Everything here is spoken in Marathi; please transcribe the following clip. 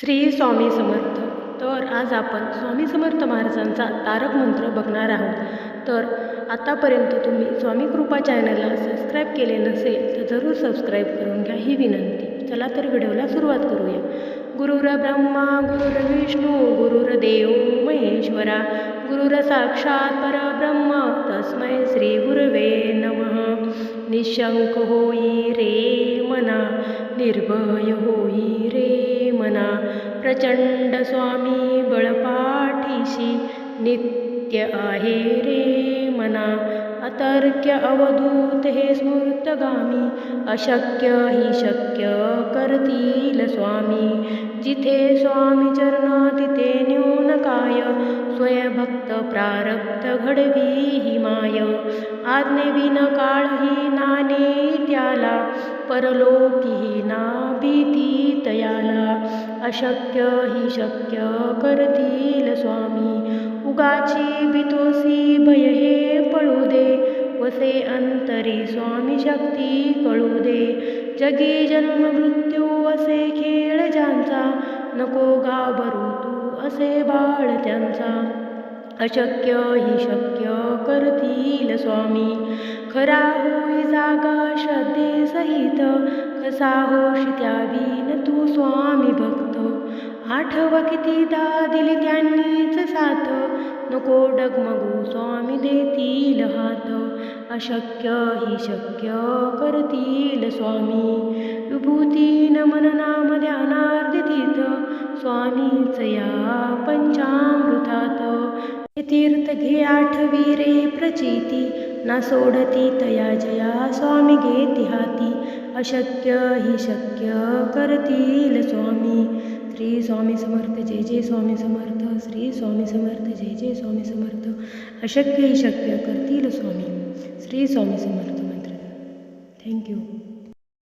श्री स्वामी समर्थ. तर आज आपण स्वामी समर्थ महाराजांचा तारक मंत्र बघणार आहोत. तर आतापर्यंत तुम्ही स्वामी कृपा चॅनलला सबस्क्राईब केले नसेल तर जरूर सबस्क्राईब करून घ्या ही विनंती. चला तर व्हिडिओला सुरुवात करूया. गुरुर ब्रह्मा गुरुर विष्णू गुरुर देव महेश्वरा गुरुर साक्षात परब्रह्म तस्मै श्री गुरवे नमः. निशंक होई रे मना निर्भय होई रे म्हणा प्रचंड स्वामी बळपाठीशी नित्य आहे रे मना. अतर्क्य अवधूत हे स्मृतगामी अशक्य ही शक्य करतील स्वामी. जिथे स्वामी चरणा तिथे न्यून काय स्वयंभक्त प्रारब्ध घडवी ही माय. आज्ञेविन काळही नाने त्याला परलोकी अशक्य ही शक्य करतील स्वामी. उगाची बितोसी भय हे पळू दे. वसे अंतरी स्वामी शक्ती कळू दे. जगी जन्म मृत्यू असे खेळ ज्यांचा. नको घाबरू तू असे बाळ त्यांचा. अशक्य ही शक्य करतील स्वामी. खरा होई जागा श्रद्धे सहित. कसा होश त्यावीन तू स्वामी भक्त. आठव कितीदा दिली त्यांनीच साथ. नको डगमगू स्वामी देतील हात. अशक्य ही शक्य करतील स्वामी. विभूती नमन नाम ध्यानार्दितीत स्वामीच या पंचामृतात. तीर्थ घे आठवी रे प्रचिती. ना सोडती तया जया स्वामी घेती हाती. अशक्य ही शक्य करतील स्वामी. स्वामी समर्थ जय जय स्वामी समर्थ श्री स्वामी समर्थ जय जय स्वामी समर्थ अशक्य ही शक्य करतील स्वामी श्री स्वामी समर्थ मंत्र. थँक्यू